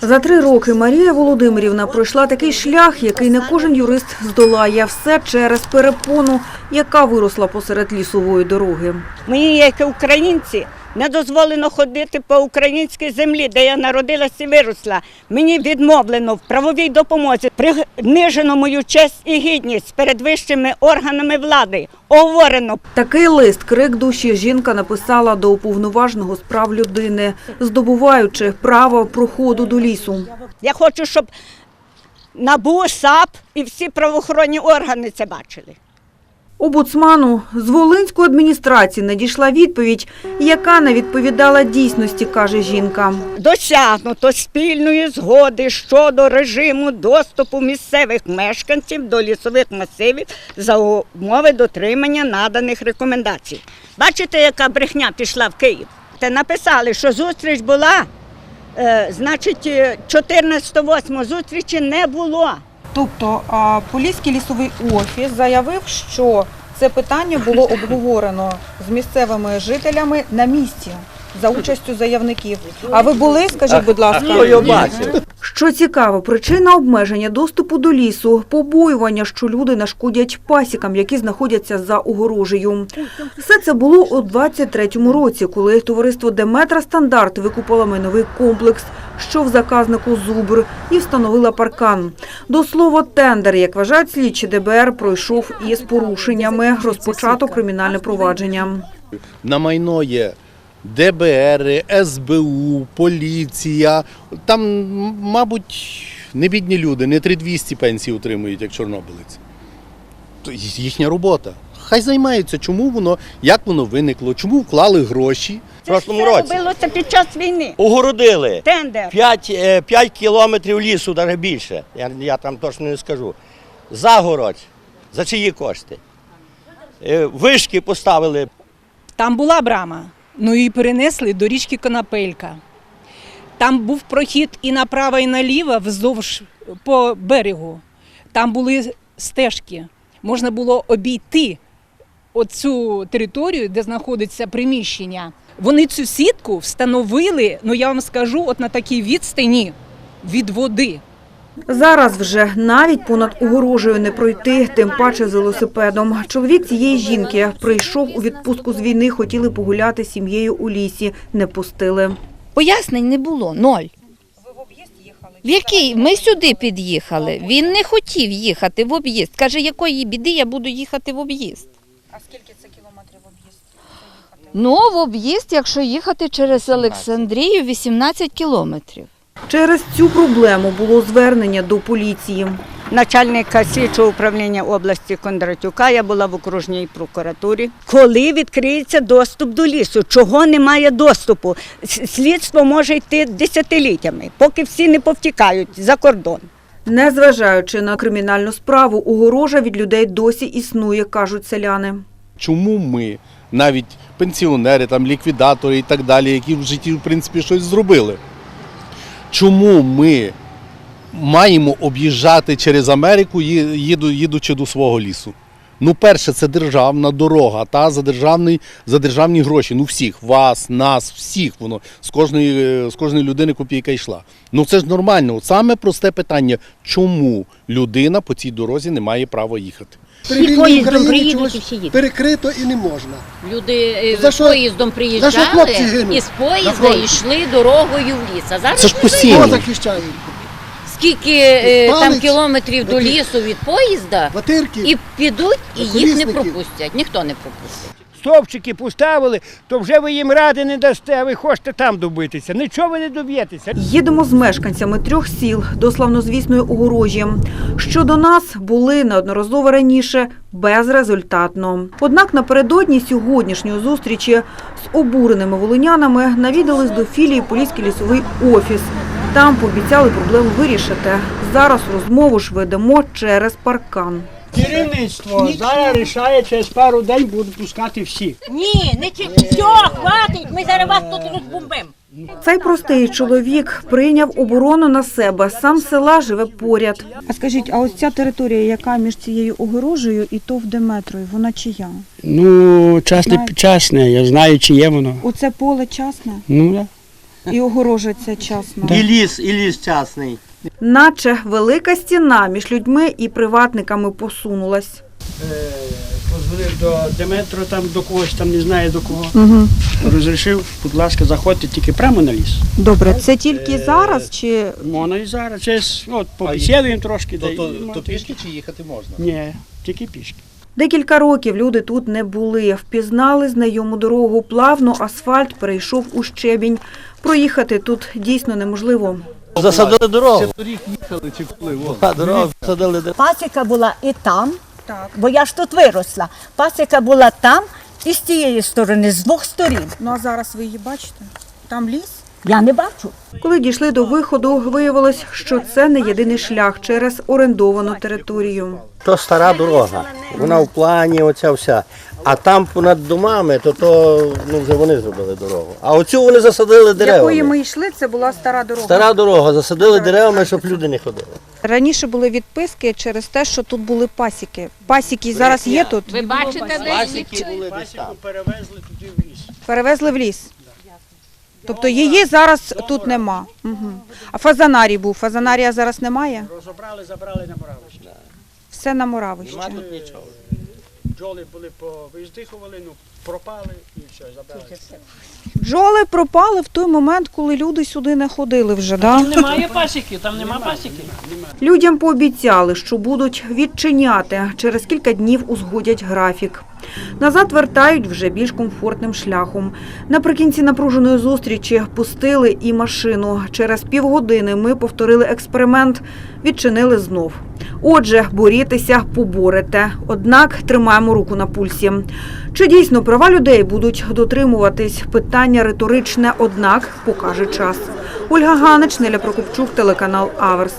За три роки Марія Володимирівна пройшла такий шлях, який не кожен юрист здолає. Все через перепону, яка виросла посеред лісової дороги. Мені, як українці, не дозволено ходити по українській землі, де я народилася і виросла. Мені відмовлено в правовій допомозі, принижено мою честь і гідність перед вищими органами влади. Оговорено Такий лист крик душі жінка написала до уповноваженого з прав людини, здобуваючи право проходу до лісу. Я хочу, щоб НАБУ, САП і всі правоохоронні органи це бачили. Обуцману з Волинської адміністрації надійшла відповідь, яка не відповідала дійсності, каже жінка. Досягнуто спільної згоди щодо режиму доступу місцевих мешканців до лісових масивів за умови дотримання наданих рекомендацій. Бачите, яка брехня пішла в Київ? Те написали, що зустріч була, е, значить, е, 14-8 зустрічі не було. Тобто Поліський лісовий офіс заявив, що це питання було обговорено з місцевими жителями на місці за участю заявників. А ви були, скажіть, будь ласка, Що цікаво, причина обмеження доступу до лісу побоювання, що люди нашкодять пасікам, які знаходяться за огорожею. Все це було у 23-му році, коли товариство Деметра Стандарт викупило майновий комплекс, що в заказнику Зубр, і встановила паркан. До слова, тендер, як вважають слідчі ДБР, пройшов із порушеннями. Розпочато кримінальне провадження. На майно є ДБР, СБУ, поліція. Там, мабуть, не бідні люди, не 3200 пенсії отримують, як чорнобилець. Їхня робота. Хай займаються, чому воно, як воно виникло, чому вклали гроші. В прошлому Це році робилося під час війни. огородили Тендер. 5, 5 кілометрів лісу, навіть більше. Я, я там точно не скажу. Загородь. За чиї кошти? Е, Вишки поставили. Там була брама, ну і перенесли до річки Конопелька. Там був прохід і направо, і наліво вздовж по берегу. Там були стежки. Можна було обійти оцю територію, де знаходиться приміщення. Вони цю сітку встановили, ну я вам скажу, от на такій відстані від води. Зараз вже навіть понад огорожею не пройти, тим паче з велосипедом. Чоловік цієї жінки прийшов у відпустку з війни, хотіли погуляти з сім'єю у лісі, не пустили. Пояснень не було, ноль. В який? Ми сюди під'їхали. Він не хотів їхати в об'їзд. Каже, якої біди я буду їхати в об'їзд. А скільки це кілометрів в об'їзд? Ну, в об'їзд, якщо їхати через Олександрію, 18 кілометрів. Через цю проблему було звернення до поліції. начальника слідчого управління області Кондратюка. Я була в окружній прокуратурі. Коли відкриється доступ до лісу? Чого немає доступу? Слідство може йти десятиліттями, поки всі не повтікають за кордон. Незважаючи на кримінальну справу, огорожа від людей досі існує, кажуть селяни. Чому ми, навіть пенсіонери, там, ліквідатори і так далі, які в житті, в принципі, щось зробили. Чому ми маємо об'їжджати через Америку, їду- їдучи до свого лісу? Ну, перше, це державна дорога, та за державний, за державні гроші. Ну, всіх, вас, нас, всіх воно з кожної, з кожної людини копійка йшла. Ну це ж нормально. От Саме просте питання, чому людина по цій дорозі не має права їхати? При вільній поїздом Україні приїдуть чогось і всі їдуть. перекрито і не можна. Люди е, За що- поїздом за приїжджали що хлопці гинуть і з на поїзда фронті? йшли дорогою в ліс. А зараз Це ж не постійно. Хто захищає? скільки е, там кілометрів до лісу від поїзда, Ватирки? і підуть, і їх не Колісників. пропустять. Ніхто не пропустить. Стовпчики поставили, то вже ви їм ради не дасте, а ви хочете там добитися. Нічого ви не доб'єтеся. Їдемо з мешканцями трьох сіл до славнозвісної огорожі. Що до нас були неодноразово раніше безрезультатно. Однак напередодні сьогоднішньої зустрічі з обуреними волинянами навідались до філії Поліський лісовий офіс. Там пообіцяли проблему вирішити. Зараз розмову ж ведемо через паркан. Керівництво зараз рішає, через пару день будуть пускати всіх. Ні, не все, хватить, ми зараз вас тут розбомбимо. Цей простий чоловік прийняв оборону на себе. Сам з села живе поряд. А скажіть, а ось ця територія, яка між цією огорожею і ТОВ Деметрою, вона чия? Ну, частне, частне, я знаю, чи є воно. Оце поле частне? Ну, да. І огорожа ця часна. І ліс, і ліс частний. Наче велика стіна між людьми і приватниками посунулась. Позвонив до Деметро, там до когось, там не знаю до кого. Угу. Розрішив, будь ласка, заходьте тільки прямо на ліс. Добре, це тільки зараз чи Можна і зараз. Зараз от побесідуємо трошки. То, да то, то пішки чи їхати можна? Ні, тільки пішки. Декілька років люди тут не були. Впізнали знайому дорогу плавно, асфальт перейшов у щебінь. Проїхати тут дійсно неможливо. Засадили дорогу. Торік їхали чи коли? О, А, дорогу засадили дорогу. Пасіка була і там, Так. бо я ж тут виросла. Пасіка була там і з тієї сторони, з двох сторін. Ну а зараз ви її бачите? Там ліс. Я не бачу. Коли дійшли до виходу, виявилось, що це не єдиний шлях через орендовану територію. То стара дорога. Вона в плані, оця вся. А там понад домами, то то ну, вже вони зробили дорогу. А оцю вони засадили деревами. Якої ми йшли, це була стара дорога. Стара дорога, засадили деревами, щоб люди не ходили. Раніше були відписки через те, що тут були пасіки. Пасіки зараз є тут. Ви бачите, де Пасіки були десь там. Пасіку перевезли туди в ліс. Перевезли в ліс. Тобто її зараз тут нема. Угу. А фазанарій був. Фазанарія зараз немає. Розібрали, забрали на Моравище. Все на Моравище. Нема тут нічого. Бджоли були повиздихували, ну пропали і все, забрали. Бджоли пропали в той момент, коли люди сюди не ходили вже. Да? Немає пасіки, там нема пасіки. Людям пообіцяли, що будуть відчиняти. Через кілька днів узгодять графік. Назад вертають вже більш комфортним шляхом. Наприкінці напруженої зустрічі пустили і машину. Через півгодини ми повторили експеримент, відчинили знов. Отже, борітеся, поборете. Однак тримаємо руку на пульсі. Чи дійсно права людей будуть дотримуватись? Питання риторичне, однак покаже час. Ольга Ганич, Неля Прокопчук, телеканал Аверс.